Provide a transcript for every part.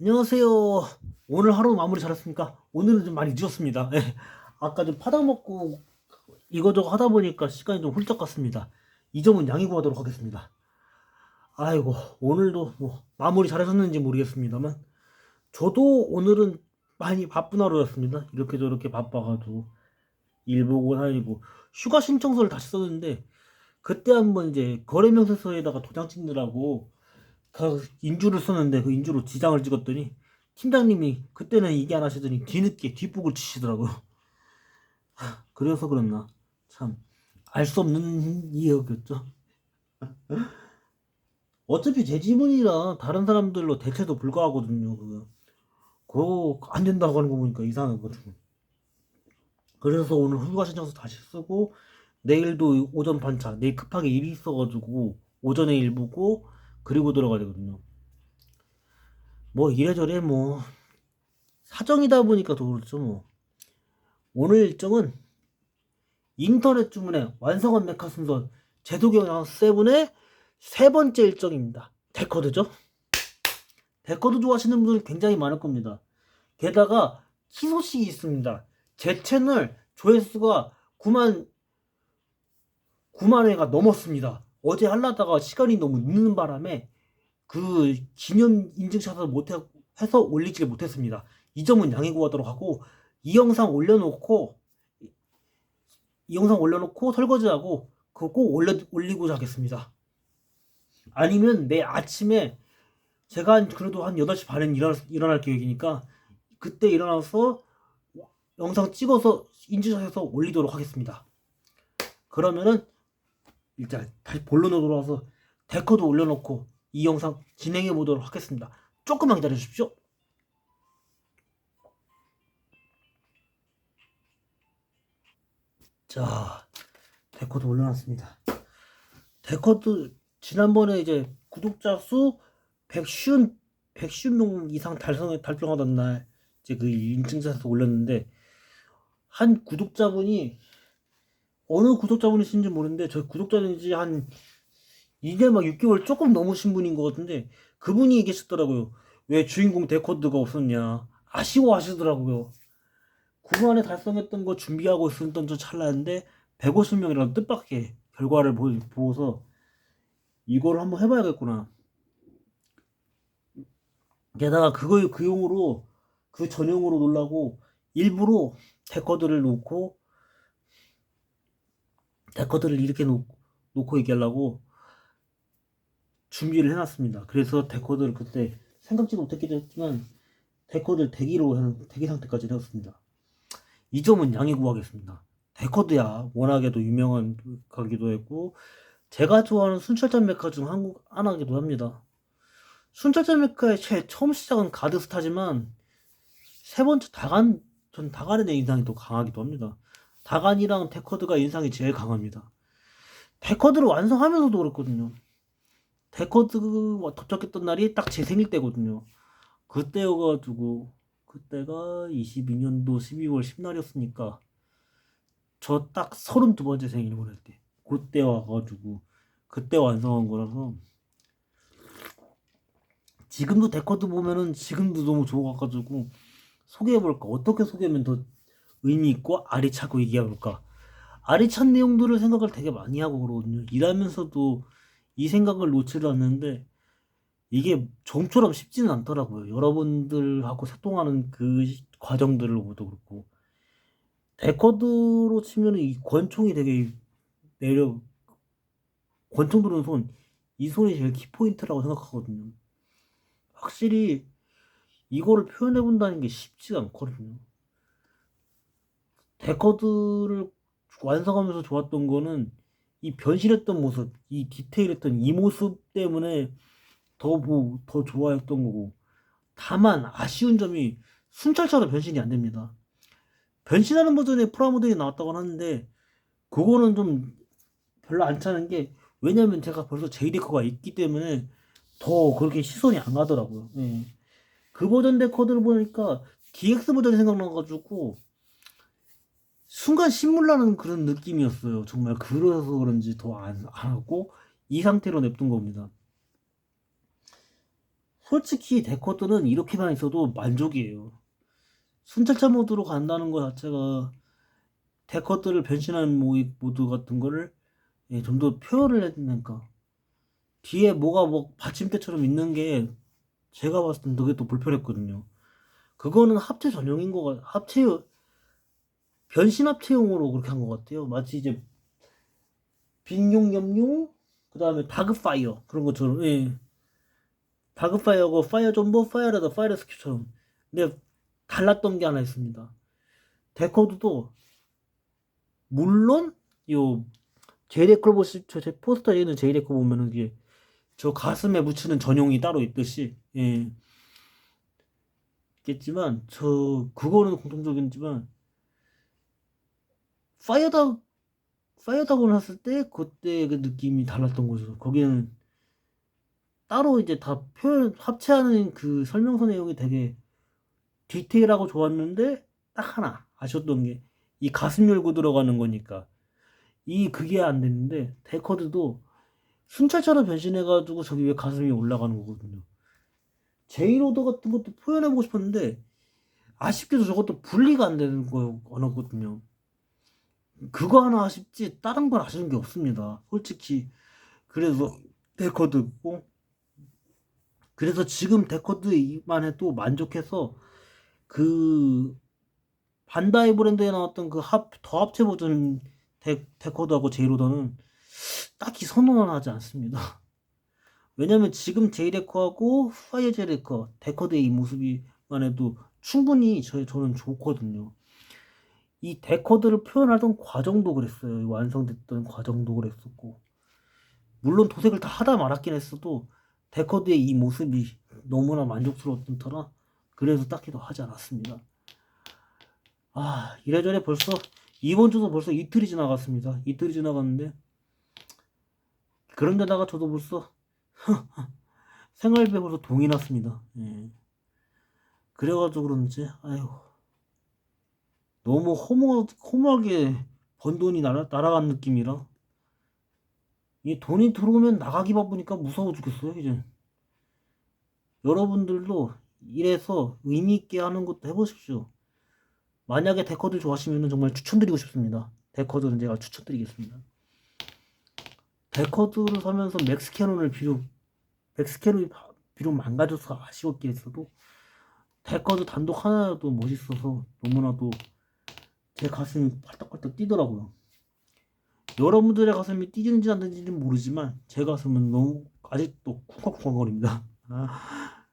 안녕하세요. 오늘 하루 마무리 잘했습니까? 오늘은 좀 많이 늦었습니다. 예. 아까 좀 파다 먹고 이거저거 하다 보니까 시간이 좀 훌쩍 갔습니다. 이 점은 양해 구하도록 하겠습니다. 아이고, 오늘도 뭐 마무리 잘하셨는지 모르겠습니다만 저도 오늘은 많이 바쁜 하루였습니다. 이렇게 저렇게 바빠가지고 일 보고 다니고 휴가 신청서를 다시 썼는데 그때 한번 이제 거래명세서에다가 도장 찍느라고 그 인주를 썼는데 그 인주로 지장을 찍었더니 팀장님이 그때는 얘기 안 하시더니 뒤늦게 뒷북을 치시더라고요. 하, 그래서 그랬나 참 알 수 없는 이야기였죠. 어차피 제 지문이라 다른 사람들로 대체도 불가하거든요. 그거 그거 안 된다고 하는 거 보니까 이상하거든요. 그래서 오늘 휴가 신청서 다시 쓰고 내일도 오전 반차 내일 급하게 일이 있어가지고 오전에 일 보고 그리고 들어가야 되거든요. 뭐 이래저래 뭐 사정이다 보니까 더 그렇죠 뭐. 오늘 일정은 인터넷 주문에 완성한 메카 순서 제도경 세븐의 세 번째 일정입니다. 데커드죠? 데커드 좋아하시는 분들 굉장히 많을 겁니다. 게다가 희소식이 있습니다. 제 채널 조회수가 9만 9만 회가 넘었습니다. 어제 하려다가 시간이 너무 늦는 바람에 그 기념 인증샷을 못해 해서 올리지 못했습니다. 이 점은 양해 구하도록 하고 이 영상 올려놓고 이 영상 올려놓고 설거지하고 그거 꼭 올려 올리고자 하겠습니다. 아니면 내일 아침에 제가 한 그래도 한 8시 반에 일어날, 일어날 계획이니까 그때 일어나서 영상 찍어서 인증샷해서 올리도록 하겠습니다. 그러면은 일단 다시 본론으로 돌아와서 데커도 올려놓고 이 영상 진행해 보도록 하겠습니다. 조금만 기다려 주십시오. 자, 데커도 올려놨습니다. 데커도 지난번에 이제 구독자 수 150, 150명 이상 달성에 달성하던 날 이제 그 인증샷에서 올렸는데 한 구독자분이 어느 구독자분이신지 모르는데 저 구독자인지 한 2년 막 6개월 조금 넘으신 분인 것 같은데 그분이 얘기하셨더라고요. 왜 주인공 데코드가 없었냐 아쉬워하시더라고요. 그만에 달성했던 거 준비하고 있었던 저 찰나인데 150명이라는 뜻밖의 결과를 보, 보고서 이걸 한번 해봐야겠구나. 게다가 그거 그 용으로 그 전용으로 놀라고 일부러 데커드를 놓고 데커드를 이렇게 놓, 놓고 얘기하려고 준비를 해놨습니다. 그래서 데커드를 그때 생각지도 못했기도 했지만 데커드를 대기로 해- 대기 상태까지 해놨습니다. 이 점은 양해 구하겠습니다. 데커드야 워낙에도 유명한 가기도 했고 제가 좋아하는 순찰자 메카 중 한국 하나기도 합니다. 순찰자 메카의 최 처음 시작은 가드스타지만 세 번째 다간 전 대한 인상이 더 강하기도 합니다. 다간이랑 데커드가 인상이 제일 강합니다. 데커드를 완성하면서도 그렇거든요. 데커드가 도착했던 날이 딱 제 생일 때거든요. 그때여가지고 그때가 22년도 12월 10날이었으니까 저 딱 32번째 생일 보낼 때 그때 와가지고 그때 완성한 거라서 지금도 데커드 보면은 지금도 너무 좋아가지고 소개해볼까 어떻게 소개하면 더 의미 있고 알이 차고 얘기해볼까? 알이 찬 내용들을 생각을 되게 많이 하고 그러거든요. 일하면서도 이 생각을 놓지를 않는데 이게 좀처럼 쉽지는 않더라고요. 여러분들하고 소통하는 그 시- 과정들을 보도 그렇고. 데커드로 치면은 이 권총이 되게 매력 권총 들은 손 이 손이 제일 키포인트라고 생각하거든요. 확실히 이거를 표현해 본다는 게 쉽지가 않거든요 데커드를 완성하면서 좋았던 거는 이 변신했던 모습, 이 디테일했던 이 모습 때문에 더, 뭐, 더 좋아했던 거고. 다만, 아쉬운 점이 순찰차로 변신이 안 됩니다. 변신하는 버전의 프라모델이 나왔다고 하는데, 그거는 좀 별로 안 차는 게, 왜냐면 제가 벌써 제이데커가 있기 때문에 더 그렇게 시선이 안 가더라고요. 예. 그 버전 데커드를 보니까 DX 버전이 생각나가지고, 순간 신물 나는 그런 느낌이었어요. 정말 그래서 그런지 더 안 하고 이 상태로 냅둔 겁니다. 솔직히 데코드는 이렇게만 있어도 만족이에요. 순찰차 모드로 간다는 것 자체가 데코드를 변신하는 모- 모드 같은 거를 예, 좀 더 표현을 되니까 뒤에 뭐가 뭐 받침대처럼 있는 게 제가 봤을 땐 그게 또 불편했거든요. 그거는 합체 전용인 거 같, 합체 변신 합체용으로 그렇게 한 것 같아요. 마치 이제 빈용 염용 그 다음에 다그파이어 그런 것처럼 예. 다그파이어고 파이어 존버 파이어레더 파이어 스큐처럼 근데 달랐던 게 하나 있습니다. 데코드도 물론 요 제이레커 보시 저 포스터에 있는 제이레커 보면은 이게 저 가슴에 붙이는 전용이 따로 있듯이 예. 있겠지만 저 그거는 공통적이지만 파이어다 파이어다고 났을 때 그때 그 느낌이 달랐던 거죠. 거기는 따로 이제 다 표현 합체하는 그 설명서 내용이 되게 디테일하고 좋았는데 딱 하나 아쉬웠던 게 이 가슴 열고 들어가는 거니까 이 그게 안 됐는데 데커드도 순찰차로 변신해가지고 저기 왜 가슴이 올라가는 거거든요. 제이로더 같은 것도 표현해보고 싶었는데 아쉽게도 저것도 분리가 안 되는 거거든요. 그거 하나 아쉽지 다른 건 아쉬운 게 없습니다. 솔직히 그래서 데커드고 그래서 지금 데커드만 해도 만족해서 그 반다이 브랜드에 나왔던 그 합, 더 합체 버전 데, 데커드하고 제이로더는 딱히 선호는 하지 않습니다. 왜냐면 지금 제이레커하고 파이어 제이레커 데커드의 이 모습이만 해도 충분히 저, 저는 좋거든요. 이 데커드를 표현하던 과정도 그랬어요. 이 완성됐던 과정도 그랬었고 물론 도색을 다 하다 말았긴 했어도 데커드의 이 모습이 너무나 만족스러웠던 터라 그래서 딱히 더 하지 않았습니다. 아 이래저래 벌써 이번 주도 벌써 이틀이 지나갔습니다. 이틀이 지나갔는데 그런데다가 저도 벌써 생활비에 벌써 동이 났습니다. 예. 그래가지고 그런지 아유 너무 허무, 허무하게 번 돈이 날아, 날아간 느낌이라. 이 돈이 들어오면 나가기 바쁘니까 무서워 죽겠어요 이제. 여러분들도 이래서 의미 있게 하는 것도 해보십시오. 만약에 데커드 좋아하시면 정말 추천드리고 싶습니다. 데커드는 제가 추천드리겠습니다. 데커드를 사면서 맥스캐논을 비록 맥스캐논이 바- 비록 망가져서 아쉬웠긴 했어도 데커드 단독 하나라도 멋있어서 너무나도 제 가슴이 팔딱팔딱 뛰더라고요. 여러분들의 가슴이 뛰는지 안 뛰는지는 모르지만 제 가슴은 너무 아직도 쿵쾅쿵쾅거립니다. 아,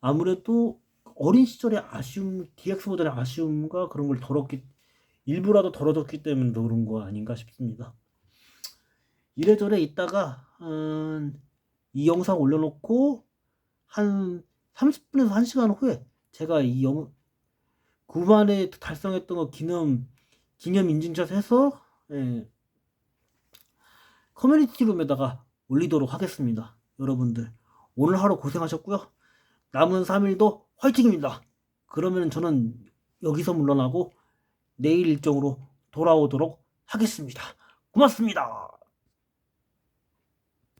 아무래도 어린 시절의 아쉬움, DX보다의 아쉬움과 그런 걸 덜었기 일부라도 덜어졌기 때문에 더 그런 거 아닌가 싶습니다. 이래저래 있다가 음, 이 영상 올려놓고 한 30분에서 1시간 후에 제가 이 영, 9만에 달성했던 거 기념 기념 인증샷 해서 예, 커뮤니티 룸에다가 올리도록 하겠습니다. 여러분들 오늘 하루 고생하셨고요. 남은 3일도 화이팅입니다. 그러면 저는 여기서 물러나고 내일 일정으로 돌아오도록 하겠습니다. 고맙습니다.